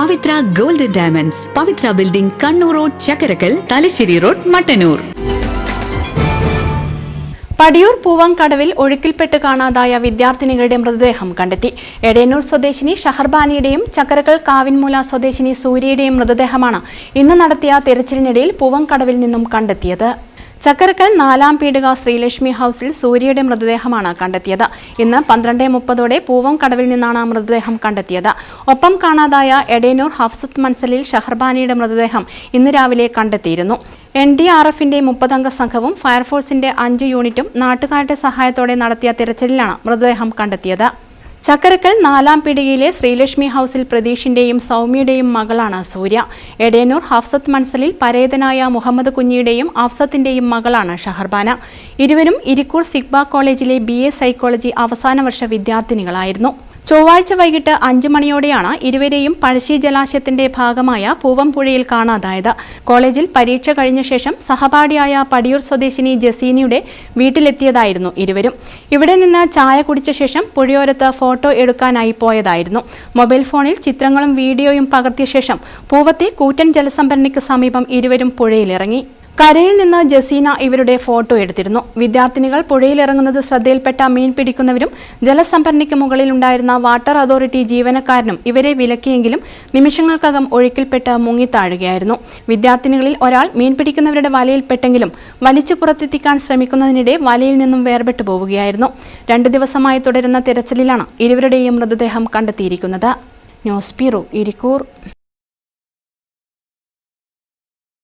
Pavithra golden diamonds. Pavithra building Kannur road Chakkarakkal Thalassery road Mattannur. Padiyoor പൂവങ്കടവിൽ ഒഴുക്കിൽപ്പെട്ട് കാണാതായ വിദ്യാർത്ഥിനികളുടെ മൃതദേഹം കണ്ടെത്തി. എടയന്നൂർ സ്വദേശിനി ഷഹർബാനിയുടെയും ചക്കരക്കൽ കാവിൻമൂല സ്വദേശിനി സൂര്യയുടെയും മൃതദേഹമാണ് ഇന്ന് നടത്തിയ തെരച്ചിലിനിടയിൽ പൂവങ്കടവിൽ നിന്നും കണ്ടെത്തിയത്. ചക്കരക്കൽ നാലാം പീടിക ശ്രീലക്ഷ്മി ഹൗസിൽ സൂര്യയുടെ മൃതദേഹമാണ് കണ്ടെത്തിയത്. ഇന്ന് പന്ത്രണ്ട് മുപ്പതോടെ പൂവം കടവിൽ നിന്നാണ് മൃതദേഹം കണ്ടെത്തിയത്. ഒപ്പം കാണാതായ എടേനൂർ ഹഫ്സത്ത് മൻസലിൽ ഷഹർബാനിയുടെ മൃതദേഹം ഇന്ന് രാവിലെ കണ്ടെത്തിയിരുന്നു. എൻ ഡി ആർ എഫിന്റെ മുപ്പതംഗ സംഘവും ഫയർഫോഴ്സിന്റെ അഞ്ച് യൂണിറ്റും നാട്ടുകാരുടെ സഹായത്തോടെ നടത്തിയ തിരച്ചിലിലാണ് മൃതദേഹം കണ്ടെത്തിയത്. ചക്കരക്കൽ നാലാം പിടിയിലെ ശ്രീലക്ഷ്മി ഹൗസിൽ പ്രതീഷിന്റെയും സൗമ്യയുടെയും മകളാണ് സൂര്യ. എടേനൂർ ഹഫ്സത്ത് മൺസലിൽ പരേതനായ മുഹമ്മദ് കുഞ്ഞിയുടെയും ഹാഫ്സത്തിന്റെയും മകളാണ് ഷഹർബാന. ഇരുവരും ഇരിക്കൂർ സിഗ്ബ കോളേജിലെ ബി സൈക്കോളജി അവസാന വർഷ വിദ്യാർത്ഥിനികളായിരുന്നു. ചൊവ്വാഴ്ച വൈകിട്ട് അഞ്ചു മണിയോടെയാണ് ഇരുവരെയും പഴശ്ശി ജലാശയത്തിന്റെ ഭാഗമായ പൂവംപുഴയിൽ കാണാതായത്. കോളേജിൽ പരീക്ഷ കഴിഞ്ഞ ശേഷം സഹപാഠിയായ പടിയൂർ സ്വദേശിനി ജസീനിയുടെ വീട്ടിലെത്തിയതായിരുന്നു ഇരുവരും. ഇവിടെ നിന്ന് ചായ കുടിച്ച ശേഷം പുഴയോരത്ത് ഫോട്ടോ എടുക്കാനായി പോയതായിരുന്നു. മൊബൈൽ ഫോണിൽ ചിത്രങ്ങളും വീഡിയോയും പകർത്തിയ ശേഷം പൂവത്തെ കൂറ്റൻ ജലസംഭരണിക്ക് സമീപം ഇരുവരും പുഴയിലിറങ്ങി. കരയിൽ നിന്ന് ജസീന ഇവരുടെ ഫോട്ടോ എടുത്തിരുന്നു. വിദ്യാർത്ഥിനികൾ പുഴയിലിറങ്ങുന്നത് ശ്രദ്ധയിൽപ്പെട്ട മീൻ പിടിക്കുന്നവരും ജലസംഭരണിക്ക് മുകളിൽ ഉണ്ടായിരുന്ന വാട്ടർ അതോറിറ്റി ജീവനക്കാരനും ഇവരെ വിലക്കിയെങ്കിലും നിമിഷങ്ങൾക്കകം ഒഴുക്കിൽപ്പെട്ട് മുങ്ങിത്താഴുകയായിരുന്നു വിദ്യാർത്ഥിനികളിൽ ഒരാൾ മീൻ പിടിക്കുന്നവരുടെ വലയിൽപ്പെട്ടെങ്കിലും വലിച്ചു പുറത്തെത്തിക്കാൻ ശ്രമിക്കുന്നതിനിടെ വലയിൽ നിന്നും വേർപെട്ടു പോവുകയായിരുന്നു. രണ്ടു ദിവസമായി തുടരുന്ന തിരച്ചിലിലാണ് ഇരുവരുടെയും മൃതദേഹം കണ്ടെത്തിയിരിക്കുന്നത്. News bureau Irikkur.